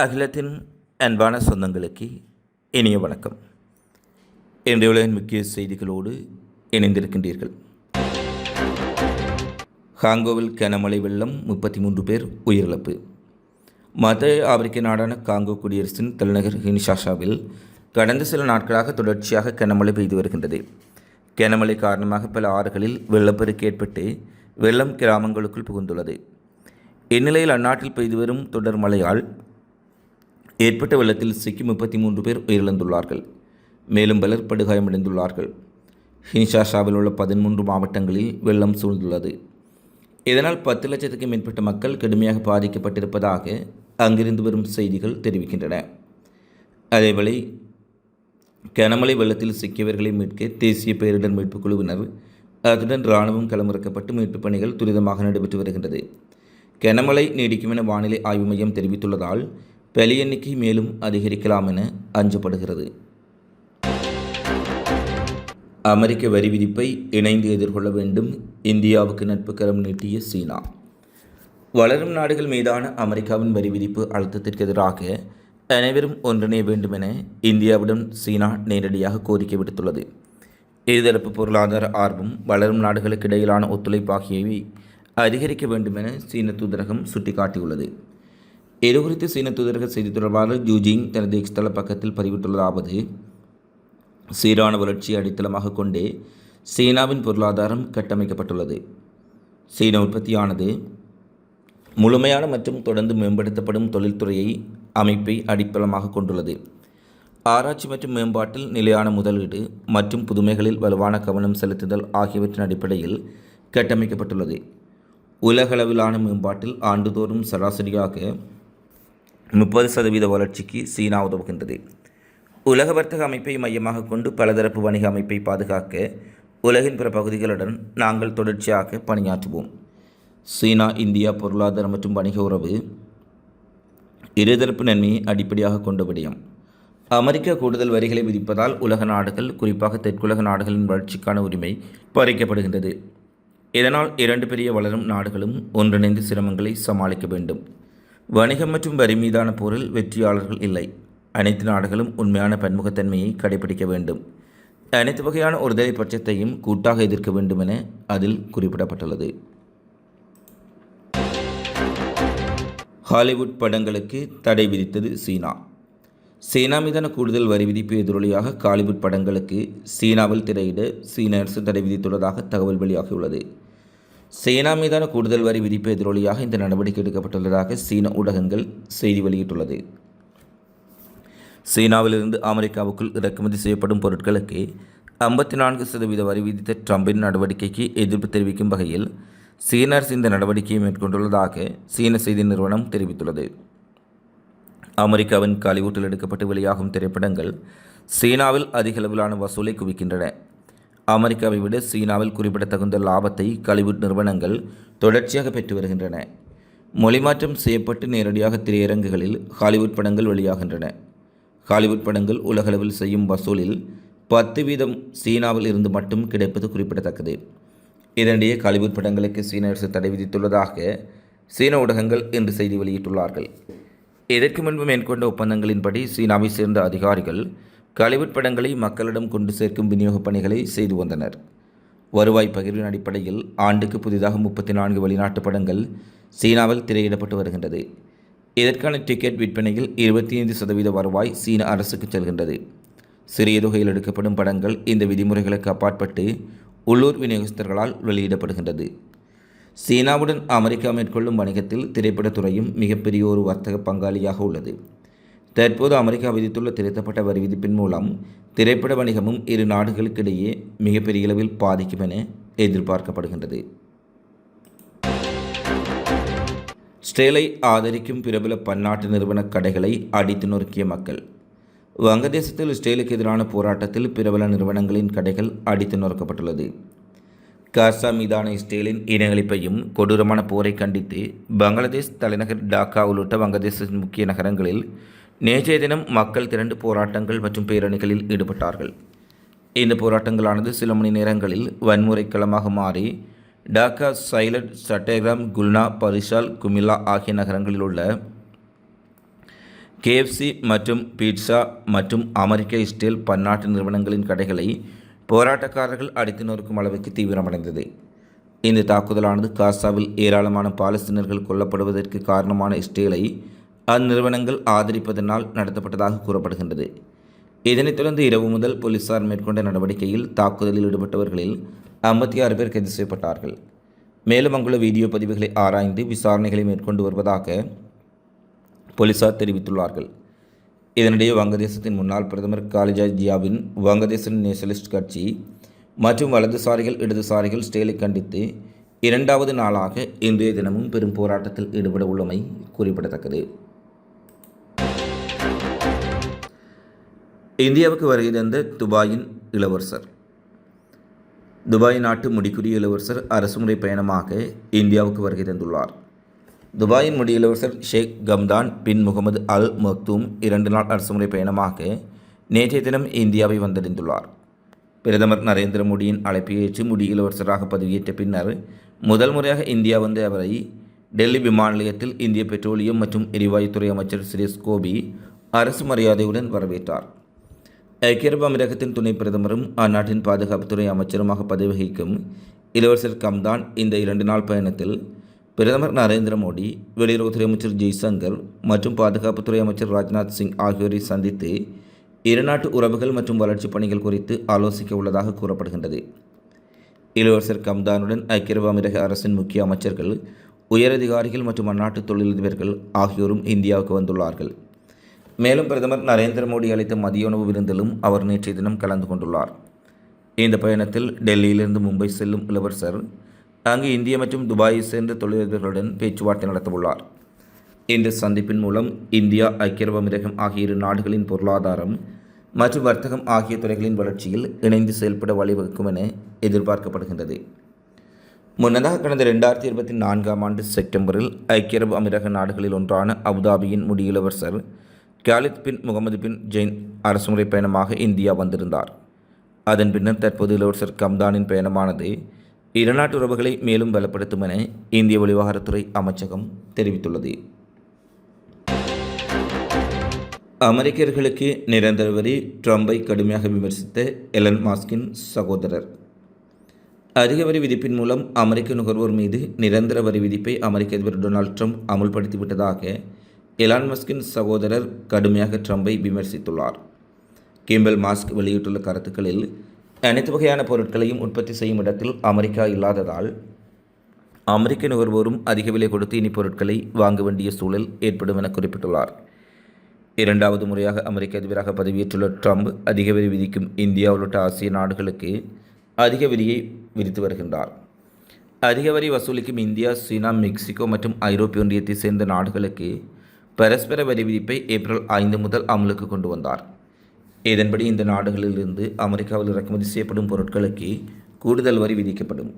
அகிலத்தின் அன்பான சொந்தங்களுக்கு இனிய வணக்கம். இன்றைய உலகின் முக்கிய செய்திகளோடு இணைந்திருக்கின்றீர்கள். காங்கோவில் கனமழை வெள்ளம் முப்பத்தி மூன்று பேர் உயிரிழப்பு. மத்திய ஆப்பிரிக்க நாடான காங்கோ குடியரசின் தலைநகர் ஹினிஷாஷாவில் கடந்த சில நாட்களாக தொடர்ச்சியாக கனமழை பெய்து வருகின்றது. கனமழை காரணமாக பல ஆறுகளில் வெள்ளப்பெருக்கு ஏற்பட்டு வெள்ளம் கிராமங்களுக்குள் புகுந்துள்ளது. இந்நிலையில் அந்நாட்டில் பெய்து வரும் தொடர் மழையால் ஏற்பட்ட வெள்ளத்தில் சிக்கி முப்பத்தி மூன்று பேர் உயிரிழந்துள்ளார்கள். மேலும் பலர் படுகாயமடைந்துள்ளார்கள். ஹின்ஷாஷாவில் உள்ள பதிமூன்று மாவட்டங்களில் வெள்ளம் சூழ்ந்துள்ளது. இதனால் பத்து லட்சத்துக்கும் மேற்பட்ட மக்கள் கடுமையாக பாதிக்கப்பட்டிருப்பதாக அங்கிருந்து வரும் செய்திகள் தெரிவிக்கின்றன. அதேவேளை கனமழை வெள்ளத்தில் சிக்கியவர்களை மீட்க தேசிய பேரிடர் மீட்புக் குழுவினர் அதுடன் இராணுவம் களமிறக்கப்பட்டு மீட்புப் பணிகள் துரிதமாக நடைபெற்று வருகின்றது. கனமழை நீடிக்கும் என வானிலை ஆய்வு மையம் தெரிவித்துள்ளதால் பலி எண்ணிக்கை மேலும் அதிகரிக்கலாம் என அஞ்சப்படுகிறது. அமெரிக்க வரி விதிப்பை இணைந்து எதிர்கொள்ள வேண்டும். இந்தியாவுக்கு நட்பு கரம் நீட்டிய சீனா. வளரும் நாடுகள் மீதான அமெரிக்காவின் வரி விதிப்பு அழுத்தத்திற்கு எதிராக அனைவரும் ஒன்றிணைய வேண்டும் என இந்தியாவிடம் சீனா நேரடியாக கோரிக்கை விடுத்துள்ளது. இருதரப்பு பொருளாதார ஆர்வம் வளரும் நாடுகளுக்கு இடையிலான ஒத்துழைப்பு ஆகியவை அதிகரிக்க வேண்டும் என சீன தூதரகம் சுட்டிக்காட்டியுள்ளது. இதுகுறித்து சீன தூதரக செய்தி தொடர்பாளர் ஜூஜிங் தனது எக்ஸ்தல பக்கத்தில் பதிவிட்டுள்ளதாவது சீரான வளர்ச்சியை அடித்தளமாக கொண்டே சீனாவின் பொருளாதாரம் கட்டமைக்கப்பட்டுள்ளது. சீன உற்பத்தியானது முழுமையான மற்றும் தொடர்ந்து மேம்படுத்தப்படும் தொழில்துறையை அமைப்பை அடிப்பளமாக கொண்டுள்ளது. ஆராய்ச்சி மற்றும் மேம்பாட்டில் நிலையான முதலீடு மற்றும் புதுமைகளில் வலுவான கவனம் செலுத்துதல் ஆகியவற்றின் அடிப்படையில் கட்டமைக்கப்பட்டுள்ளது. உலகளவிலான மேம்பாட்டில் ஆண்டுதோறும் சராசரியாக முப்பது சதவீத வளர்ச்சிக்கு சீனா உதவுகின்றது. உலக வர்த்தக அமைப்பை மையமாக கொண்டு பலதரப்பு வணிக அமைப்பை பாதுகாக்க உலகின் பிற பகுதிகளுடன் நாங்கள் தொடர்ச்சியாக பணியாற்றுவோம். சீனா இந்தியா பொருளாதார மற்றும் வணிக உறவு இருதரப்பு நன்மையை அடிப்படையாக கொண்ட விடயம் அமெரிக்கா கூடுதல் வரிகளை விதிப்பதால் உலக நாடுகள் குறிப்பாக தெற்குலக நாடுகளின் வளர்ச்சிக்கான உரிமை பறிக்கப்படுகின்றது. இதனால் இரண்டு பெரிய வளரும் நாடுகளும் ஒன்றிணைந்து சிரமங்களை சமாளிக்க வேண்டும். வணிகம் மற்றும் வரி மீதான போரில் வெற்றியாளர்கள் இல்லை. அனைத்து நாடுகளும் உண்மையான பன்முகத்தன்மையை கடைபிடிக்க வேண்டும். அனைத்து வகையான ஒருதலை பட்சத்தையும் கூட்டாக எதிர்க்க வேண்டும் என அதில் குறிப்பிடப்பட்டுள்ளது. ஹாலிவுட் படங்களுக்கு தடை விதித்தது சீனா. சீனா மீதான கூடுதல் வரி விதிப்பு எதிரொலியாக ஹாலிவுட் படங்களுக்கு சீனாவில் திரையிட சீன அரசு தடை விதித்துள்ளதாக தகவல் வெளியாகியுள்ளது. சீனா மீதான கூடுதல் வரி விதிப்பு எதிரொலியாக இந்த நடவடிக்கை எடுக்கப்பட்டுள்ளதாக சீன ஊடகங்கள் செய்தி வெளியிட்டுள்ளது. சீனாவிலிருந்து அமெரிக்காவுக்குள் இறக்குமதி செய்யப்படும் பொருட்களுக்கு ஐம்பத்தி நான்கு சதவீத வரி விதித்த ட்ரம்பின் நடவடிக்கைக்கு எதிர்ப்பு தெரிவிக்கும் வகையில் சீன அரசு இந்த நடவடிக்கையை மேற்கொண்டுள்ளதாக சீன செய்தி நிறுவனம் தெரிவித்துள்ளது. அமெரிக்காவின் காலிவுட்டில் எடுக்கப்பட்டு வெளியாகும் திரைப்படங்கள் சீனாவில் அதிக அளவிலான வசூலை குவிக்கின்றன. அமெரிக்காவை விட சீனாவில் குறிப்பிடத்தகுந்த லாபத்தை காலிவுட் நிறுவனங்கள் தொடர்ச்சியாக பெற்று வருகின்றன. மொழிமாற்றம் செய்யப்பட்டு நேரடியாக திரையரங்குகளில் ஹாலிவுட் படங்கள் வெளியாகின்றன. ஹாலிவுட் படங்கள் உலகளவில் செய்யும் வசூலில் பத்து வீதம் சீனாவில் இருந்து மட்டும் கிடைப்பது குறிப்பிடத்தக்கது. இதனிடையே ஹாலிவுட் படங்களுக்கு சீன அரசு தடை விதித்துள்ளதாக சீன ஊடகங்கள் இன்று செய்தி வெளியிட்டுள்ளார்கள். இதற்கு முன்பு மேற்கொண்ட ஒப்பந்தங்களின்படி சீனாவை சேர்ந்த அதிகாரிகள் ஹாலிவுட் படங்களை மக்களிடம் கொண்டு சேர்க்கும் விநியோகப் பணிகளை செய்து வந்தனர். வருவாய் பகிர்வின் அடிப்படையில் ஆண்டுக்கு புதிதாக முப்பத்தி நான்கு வெளிநாட்டு படங்கள் சீனாவில் திரையிடப்பட்டு வருகின்றது. இதற்கான டிக்கெட் விற்பனையில் இருபத்தி ஐந்து சதவீத வருவாய் சீன அரசுக்கு செல்கின்றது. சிறிய தொகையில் எடுக்கப்படும் படங்கள் இந்த விதிமுறைகளுக்கு அப்பாற்பட்டு உள்ளூர் விநியோகஸ்தர்களால் வெளியிடப்படுகின்றது. சீனாவுடன் அமெரிக்கா மேற்கொள்ளும் வணிகத்தில் திரைப்படத்துறையும் மிகப்பெரிய ஒரு வர்த்தக பங்காளியாக உள்ளது. தற்போது அமெரிக்கா விதித்துள்ள திருத்தப்பட்ட வரி விதிப்பின் மூலம் திரைப்பட வணிகமும் இரு நாடுகளுக்கிடையே மிகப்பெரிய அளவில் பாதிக்கும் என எதிர்பார்க்கப்படுகின்றது. ஸ்டேலை ஆதரிக்கும் பிரபல பன்னாட்டு நிறுவன கடைகளை அடித்து நொறுக்கிய மக்கள். வங்கதேசத்தில் ஸ்டேலுக்கு எதிரான போராட்டத்தில் பிரபல நிறுவனங்களின் கடைகள் அடித்து நொறுக்கப்பட்டுள்ளது. காசா மீதான இஸ்ரேலின் இனங்களிப்பையும் கொடூரமான போரை கண்டித்து பங்களாதேஷ் தலைநகர் டாக்கா உள்ளிட்ட வங்கதேசத்தின் முக்கிய நகரங்களில் நேற்றைய தினம் மக்கள் திரண்டு போராட்டங்கள் மற்றும் பேரணிகளில் ஈடுபட்டார்கள். இந்த போராட்டங்களானது சில மணி நேரங்களில் வன்முறை களமாக மாறி டாக்கா சைலட் சட்டேகிராம் குல்னா பரிசால் குமில்லா ஆகிய நகரங்களில் உள்ள கேஎஃப்சி மற்றும் பீட்சா மற்றும் அமெரிக்க இஸ்ரேல் பன்னாட்டு நிறுவனங்களின் கடைகளை போராட்டக்காரர்கள் அடித்து நொறுக்கும் அளவுக்கு தீவிரமடைந்தது. இந்த தாக்குதலானது காசாவில் ஏராளமான பாலஸ்தீனர்கள் கொல்லப்படுவதற்கு காரணமான இஸ்ரேலை அந்நிறுவனங்கள் ஆதரிப்பதனால் நடத்தப்பட்டதாக கூறப்படுகின்றது. இதனைத் தொடர்ந்து இரவு முதல் போலீசார் மேற்கொண்ட நடவடிக்கையில் தாக்குதலில் ஈடுபட்டவர்களில் ஐம்பத்தி ஆறு பேர் கைது செய்யப்பட்டார்கள். மேலும் அங்குள்ள வீடியோ பதிவுகளை ஆராய்ந்து விசாரணைகளை மேற்கொண்டு வருவதாக போலீசார் தெரிவித்துள்ளார்கள். இதனிடையே வங்கதேசத்தின் முன்னாள் பிரதமர் காலிஜா ஜியாவின் வங்கதேச நேஷனலிஸ்ட் கட்சி மற்றும் வலதுசாரிகள் இடதுசாரிகள் ஸ்டேலை கண்டித்து இரண்டாவது நாளாக இன்றைய தினமும் பெரும் போராட்டத்தில் ஈடுபட உள்ளமை குறிப்பிடத்தக்கது. இந்தியாவுக்கு வருகை தந்த துபாயின் இளவரசர். துபாய் நாட்டு முடிக்குரிய இளவரசர் அரசுமுறை பயணமாக இந்தியாவுக்கு வருகை தந்துள்ளார். துபாயின் முடி இளவரசர் ஷேக் கம்தான் பின் முகமது அல் மக்தூம் இரண்டு நாள் அரசுமுறை பயணமாக நேற்றைய தினம் இந்தியாவை வந்தடைந்துள்ளார். பிரதமர் நரேந்திர மோடியின் அழைப்பை ஏற்று முடி இளவரசராக பதவியேற்ற பின்னர் முதல் முறையாக இந்தியா வந்த அவரை டெல்லி விமான நிலையத்தில் இந்திய பெட்ரோலியம் மற்றும் எரிவாயுத்துறை அமைச்சர் சுரேஷ் கோபி அரசு மரியாதையுடன் வரவேற்றார். ஐக்கிய அரபு அமீரகத்தின் துணை பிரதமரும் அந்நாட்டின் பாதுகாப்புத்துறை அமைச்சருமாக பதவி வகிக்கும் இளவரசர் கம்தான் இந்த இரண்டு நாள் பயணத்தில் பிரதமர் நரேந்திர மோடி வெளியுறவுத்துறை அமைச்சர் ஜெய்சங்கர் மற்றும் பாதுகாப்புத்துறை அமைச்சர் ராஜ்நாத் சிங் ஆகியோரை சந்தித்து இருநாட்டு உறவுகள் மற்றும் வளர்ச்சிப் பணிகள் குறித்து ஆலோசிக்க உள்ளதாக கூறப்படுகின்றது. இளவரசர் கம்தானுடன் ஐக்கிய அரபு அமீரக அரசின் முக்கிய அமைச்சர்கள் உயரதிகாரிகள் மற்றும் அந்நாட்டு தொழிலதிபர்கள் ஆகியோரும் இந்தியாவுக்கு வந்துள்ளார்கள். மேலும் பிரதமர் நரேந்திர மோடி அளித்த மதிய உணவு விருந்திலும் அவர் நேற்றைய தினம் கலந்து கொண்டுள்ளார். இந்த பயணத்தில் டெல்லியிலிருந்து மும்பை செல்லும் இளவரசர் அங்கு இந்திய மற்றும் துபாயை சேர்ந்த தொழிலதிபர்களுடன் பேச்சுவார்த்தை நடத்தவுள்ளார். இந்த சந்திப்பின் மூலம் இந்தியா ஐக்கிய அரபு அமீரகம் ஆகிய இரு நாடுகளின் பொருளாதாரம் மற்றும் வர்த்தகம் ஆகிய துறைகளின் வளர்ச்சியில் இணைந்து செயல்பட வழிவகுக்கும் என எதிர்பார்க்கப்படுகின்றது. முன்னதாக கடந்த ரெண்டாயிரத்தி இருபத்தி நான்காம் ஆண்டு செப்டம்பரில் ஐக்கிய அரபு அமீரக நாடுகளில் ஒன்றான அபுதாபியின் முடியிலவரசர் Khalid bin Mohammed bin Jain அரசுமுறை பயணமாக இந்தியா வந்திருந்தார். அதன் பின்னர் தற்போது இளவரசர் கம்தானின் பயணமானது இருநாட்டு உறவுகளை மேலும் பலப்படுத்தும் என இந்திய வெளிவகாரத்துறை அமைச்சகம் தெரிவித்துள்ளது. அமெரிக்கர்களுக்கு நிரந்தர வரி ட்ரம்பை கடுமையாக விமர்சித்த எலன் மாஸ்கின் சகோதரர். அதிக வரி விதிப்பின் மூலம் அமெரிக்க நுகர்வோர் மீது நிரந்தர வரி விதிப்பை அமெரிக்க அதிபர் டொனால்ட் ட்ரம்ப் அமுல்படுத்திவிட்டதாக எலான் மஸ்கின் சகோதரர் கடுமையாக ட்ரம்பை விமர்சித்துள்ளார். கேம்பல் மாஸ்க் வெளியிட்டுள்ள கருத்துக்களில் அனைத்து வகையான பொருட்களையும் உற்பத்தி செய்யும் இடத்தில் அமெரிக்கா இல்லாததால் அமெரிக்க நுகர்வோரும் அதிக விலை கொடுத்து இனி பொருட்களை வாங்க வேண்டிய சூழல் ஏற்படும் என குறிப்பிட்டுள்ளார். இரண்டாவது முறையாக அமெரிக்க அதிபராக பதவியேற்றுள்ள ட்ரம்ப் அதிக வரி விதிக்கும் இந்தியா உள்ளிட்ட ஆசிய நாடுகளுக்கு அதிக வரியை விதித்து வருகின்றார். அதிக வரி வசூலிக்கும் இந்தியா சீனா மெக்சிகோ மற்றும் ஐரோப்பிய ஒன்றியத்தை சேர்ந்த நாடுகளுக்கு பரஸ்பர வரி விதிப்பை ஏப்ரல் ஐந்து முதல் அமலுக்கு கொண்டு வந்தார். இதன்படி இந்த நாடுகளிலிருந்து அமெரிக்காவில் இறக்குமதி செய்யப்படும் பொருட்களுக்கு கூடுதல் வரி விதிக்கப்படும்.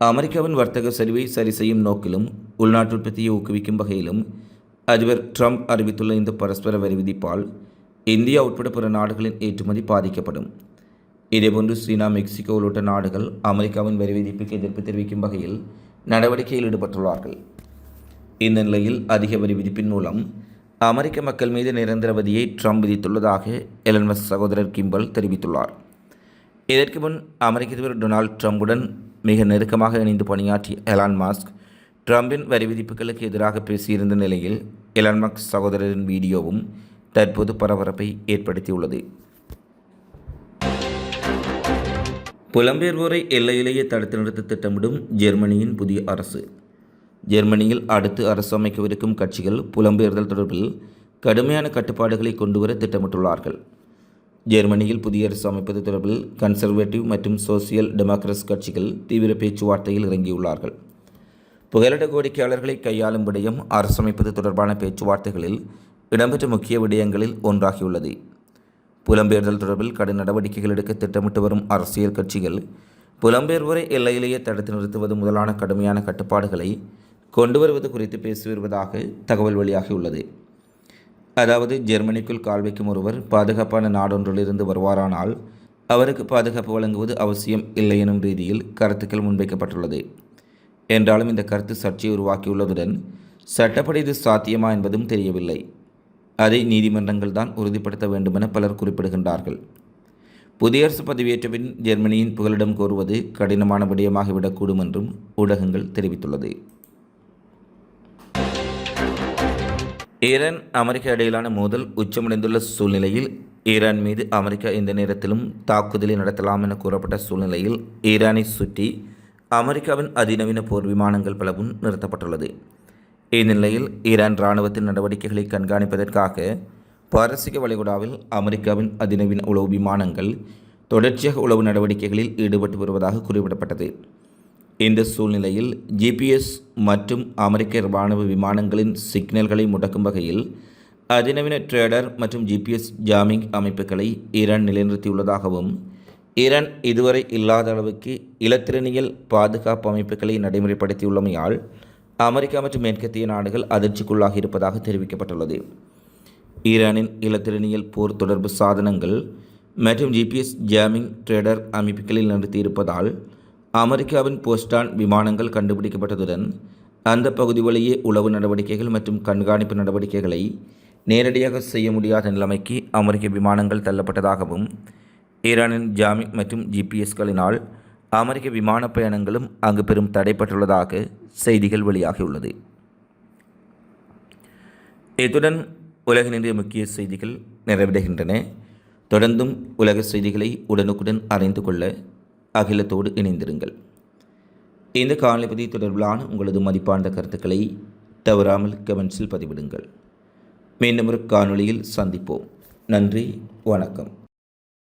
அமெரிக்காவின் வர்த்தக சரிவை சரி செய்யும் நோக்கிலும் உள்நாட்டு உற்பத்தியை ஊக்குவிக்கும் வகையிலும் அதிபர் ட்ரம்ப் அறிவித்துள்ள இந்த பரஸ்பர வரி விதிப்பால் இந்தியா உட்பட பிற நாடுகளின் ஏற்றுமதி பாதிக்கப்படும். இதேபோன்று சீனா மெக்சிகோ உள்ளிட்ட நாடுகள் அமெரிக்காவின் வரி விதிப்புக்கு எதிர்ப்பு தெரிவிக்கும் வகையில் நடவடிக்கையில் ஈடுபட்டுள்ளார்கள். இந்த நிலையில் அதிக வரி விதிப்பின் மூலம் அமெரிக்க மக்கள் மீது நிரந்தர வரியை ட்ரம்ப் விதித்துள்ளதாக எலன்மஸ் சகோதரர் கிம்பல் தெரிவித்துள்ளார். இதற்கு முன் அமெரிக்க அதிபர் டொனால்ட் ட்ரம்புடன் மிக நெருக்கமாக இணைந்து பணியாற்றிய எலான் மாஸ்க் ட்ரம்பின் வரி விதிப்புகளுக்கு எதிராக பேசியிருந்த நிலையில் எலான் மாஸ்க் சகோதரரின் வீடியோவும் தற்போது பரபரப்பை ஏற்படுத்தியுள்ளது. புலம்பெயர்வோரை எல்லையிலேயே தடுத்து நிறுத்த திட்டமிடும் ஜெர்மனியின் புதிய அரசு. ஜெர்மனியில் அடுத்து அரசு அமைக்கவிருக்கும் கட்சிகள் புலம்பெயர்தல் தொடர்பில் கடுமையான கட்டுப்பாடுகளை கொண்டுவர திட்டமிட்டுள்ளார்கள். ஜெர்மனியில் புதிய அரசு அமைப்பது தொடர்பில் கன்சர்வேட்டிவ் மற்றும் சோசியல் டெமோக்ரஸ் கட்சிகள் தீவிர பேச்சுவார்த்தையில் இறங்கியுள்ளார்கள். புகலிட கோரிக்கையாளர்களை கையாளும் விடயம் அரசமைப்பது தொடர்பான பேச்சுவார்த்தைகளில் இடம்பெற்ற முக்கிய விடயங்களில் ஒன்றாகியுள்ளது. புலம்பெயர்தல் தொடர்பில் கடும் நடவடிக்கைகள் எடுக்க திட்டமிட்டு வரும் அரசியல் கட்சிகள் புலம்பெயர்வோரை எல்லையிலேயே தடுத்து நிறுத்துவது முதலான கடுமையான கட்டுப்பாடுகளை கொண்டு வருவது குறித்து பேசி வருவதாக தகவல் வெளியாகியுள்ளது அதாவது ஜெர்மனிக்குள் கால் வைக்கும் ஒருவர் பாதுகாப்பான நாடொன்றிலிருந்து வருவாரானால் அவருக்கு பாதுகாப்பு வழங்குவது அவசியம் இல்லை எனும் ரீதியில் கருத்துக்கள் முன்வைக்கப்பட்டுள்ளது. என்றாலும் இந்த கருத்து சர்ச்சையை உருவாக்கியுள்ளதுடன் சட்டப்படி இது சாத்தியமா என்பதும் தெரியவில்லை. அதை நீதிமன்றங்கள் தான் உறுதிப்படுத்த வேண்டுமென பலர் குறிப்பிடுகின்றார்கள். புதியரசு பதவியேற்ற பின் ஜெர்மனியின் புகலிடம் கோருவது கடினமான விடயமாகிவிடக்கூடும் என்றும் ஊடகங்கள் தெரிவித்துள்ளது. ஈரான் அமெரிக்கா இடையிலான மோதல் உச்சமடைந்துள்ள சூழ்நிலையில் ஈரான் மீது அமெரிக்கா இந்த நேரத்திலும் தாக்குதலை நடத்தலாம் என கூறப்பட்ட சூழ்நிலையில் ஈரானை சுற்றி அமெரிக்காவின் அதிநவீன போர் விமானங்கள் பலவும் நிறுத்தப்பட்டுள்ளது. இந்நிலையில் ஈரான் இராணுவத்தின் நடவடிக்கைகளை கண்காணிப்பதற்காக பாரசீக வளைகுடாவில் அமெரிக்காவின் அதிநவீன உளவு விமானங்கள் தொடர்ச்சியாக உளவு நடவடிக்கைகளில் ஈடுபட்டு வருவதாக குறிப்பிடப்பட்டது. இந்த சூழ்நிலையில் ஜிபிஎஸ் மற்றும் அமெரிக்க இராணுவ விமானங்களின் சிக்னல்களை முடக்கும் வகையில் அதிநவீன ட்ரேடர் மற்றும் ஜிபிஎஸ் ஜாமிங் அமைப்புகளை ஈரான் நிலைநிறுத்தியுள்ளதாகவும் ஈரான் இதுவரை இல்லாத அளவுக்கு இலத்திரனியல் பாதுகாப்பு அமைப்புகளை நடைமுறைப்படுத்தியுள்ளமையால் அமெரிக்கா மற்றும் மேற்கத்திய நாடுகள் அதிர்ச்சிக்குள்ளாகி இருப்பதாக தெரிவிக்கப்பட்டுள்ளது. ஈரானின் இலத்திரனியல் போர் தொடர்பு சாதனங்கள் மற்றும் ஜிபிஎஸ் ஜாமிங் ட்ரேடர் அமைப்புகளில் நிறுத்தியிருப்பதால் அமெரிக்காவின் போஸ்டான் விமானங்கள் கண்டுபிடிக்கப்பட்டதுடன் அந்த பகுதி வழியே உளவு நடவடிக்கைகள் மற்றும் கண்காணிப்பு நடவடிக்கைகளை நேரடியாக செய்ய முடியாத நிலைமைக்கு அமெரிக்க விமானங்கள் தள்ளப்பட்டதாகவும் ஈரானின் ஜாமிக் மற்றும் ஜிபிஎஸ்களினால் அமெரிக்க விமான பயணங்களும் அங்கு பெரும் தடைப்பட்டுள்ளதாக செய்திகள் வெளியாகியுள்ளது. இத்துடன் உலகினுடைய முக்கிய செய்திகள் நிறைவடைகின்றன. தொடர்ந்தும் உலக செய்திகளை உடனுக்குடன் அறிந்து கொள்ள அகிலத்தோடு இணைந்திருங்கள். இந்த காணொலி தொடர்பிலான உங்களது மதிப்பார்ந்த கருத்துக்களை தவறாமல் கமெண்ட்ஸில் பதிவிடுங்கள். மீண்டும் ஒரு காணொளியில் சந்திப்போம். நன்றி வணக்கம்.